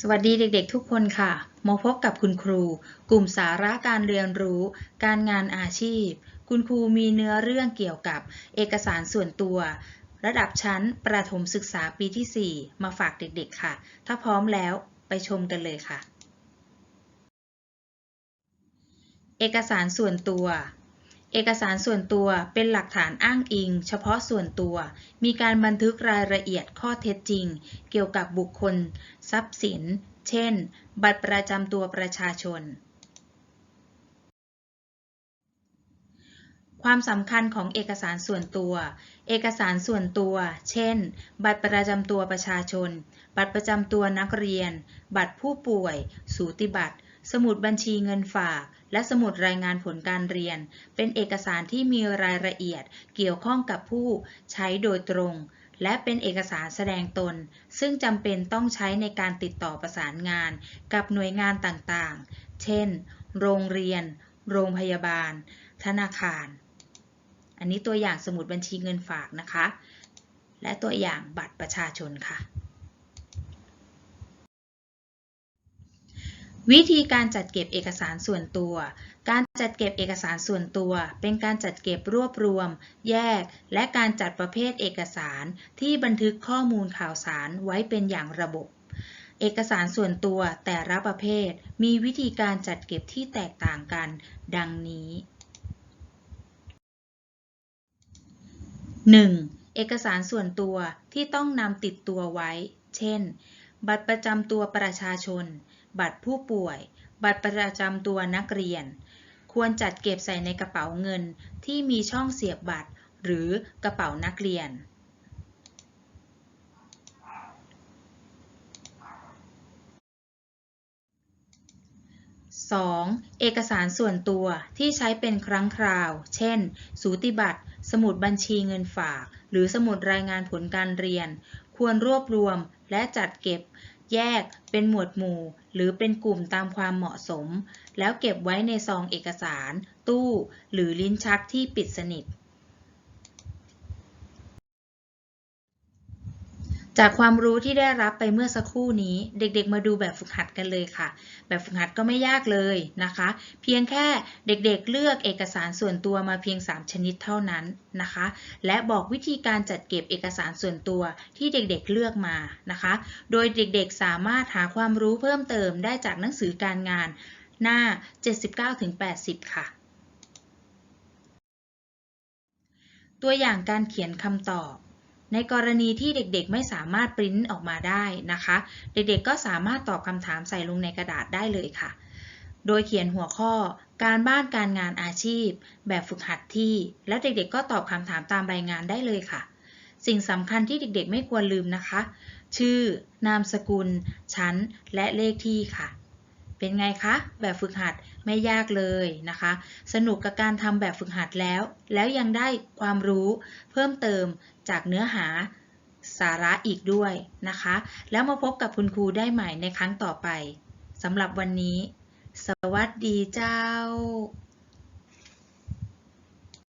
สวัสดีเด็กๆทุกคนค่ะ มาพบกับคุณครู กลุ่มสาระการเรียนรู้ การงานอาชีพ คุณครูมีเนื้อเรื่องเกี่ยวกับเอกสารส่วนตัว ระดับชั้นประถมศึกษาปีที่ 4 มาฝากเด็กๆค่ะ ถ้าพร้อมแล้วไปชมกันเลยค่ะ เอกสารส่วนตัว เอกสารส่วนตัวเป็นหลักฐานอ้างอิง เฉพาะส่วนตัว มีการบันทึกรายละเอียดข้อเท็จจริง เกี่ยวกับบุคคล ทรัพย์สิน เช่น บัตรประจำตัวประชาชน ความสำคัญของเอกสารส่วนตัว เอกสารส่วนตัว เช่น บัตรประจำตัวประชาชน บัตรประจำตัวนักเรียน บัตรผู้ป่วย สูติบัตร สมุดบัญชีเงินฝาก และสมุดรายงานผลการเรียน เป็นเอกสารที่มีรายละเอียดเกี่ยวข้องกับผู้ใช้โดยตรง และเป็นเอกสารแสดงตน ซึ่งจำเป็นต้องใช้ในการติดต่อประสานงาน กับหน่วยงานต่างๆ เช่น โรงเรียน โรงพยาบาล ธนาคาร อันนี้ตัวอย่างสมุดบัญชีเงินฝากนะคะ และตัวอย่างบัตรประชาชนค่ะ วิธีการจัดเก็บเอกสารส่วนตัว การจัดเก็บเอกสารส่วนตัว เป็นการจัดเก็บรวบรวม แยก และการจัดประเภทเอกสารที่บันทึกข้อมูลข่าวสารไว้เป็นอย่างระบบ เอกสารส่วนตัวแต่ละประเภท มีวิธีการจัดเก็บที่แตกต่างกัน ดังนี้ 1. เอกสารส่วนตัวที่ต้องนำติดตัวไว้ เช่น บัตรประจำตัวประชาชน บัตรผู้ป่วย บัตรประจำตัวนักเรียน ควรจัดเก็บใส่ในกระเป๋าเงินที่มีช่องเสียบบัตร หรือกระเป๋านักเรียน 2. เอกสารส่วนตัวที่ใช้เป็นครั้งคราว เช่น สูติบัตร สมุดบัญชีเงินฝาก หรือสมุดรายงานผลการเรียน ควรรวบรวมและจัดเก็บ แยกเป็นหมวดหมู่ หรือเป็นกลุ่มตามความเหมาะสม แล้วเก็บไว้ในซองเอกสาร ตู้ หรือลิ้นชักที่ปิดสนิท จากความรู้ที่ได้รับไปเมื่อสักครู่นี้ เด็กๆ มาดูแบบฝึกหัดกันเลยค่ะ แบบฝึกหัดก็ไม่ยากเลยนะคะ เพียงแค่เด็กๆ เลือกเอกสารส่วนตัวมาเพียง 3 ชนิดเท่านั้นนะคะ และบอกวิธีการจัดเก็บเอกสารส่วนตัวที่เด็กๆ เลือกมานะคะ โดยเด็กๆ สามารถหาความรู้เพิ่มเติมได้จากหนังสือการงานหน้า 79-80 ค่ะ ตัวอย่างการเขียนคำตอบ ในกรณีที่เด็กๆไม่สามารถปริ้นออกมาได้นะคะ เด็กๆก็สามารถตอบคำถามใส่ลงในกระดาษได้เลยค่ะ โดยเขียนหัวข้อ การบ้านการงานอาชีพ แบบฝึกหัดที่ และเด็กๆ ก็ตอบคำถามตามรายงานได้เลยค่ะ สิ่งสำคัญที่เด็กๆ ไม่ควรลืมนะคะ ชื่อ นามสกุล ชั้น และเลขที่ค่ะ เป็นไงคะ แบบฝึกหัดไม่ยากเลยนะคะ สนุกกับการทำแบบฝึกหัดแล้ว แล้วยังได้ความรู้เพิ่มเติมจากเนื้อหาสาระอีกด้วยนะคะ แล้วมาพบกับคุณครูได้ใหม่ในครั้งต่อไปสำหรับวันนี้ สวัสดีเจ้า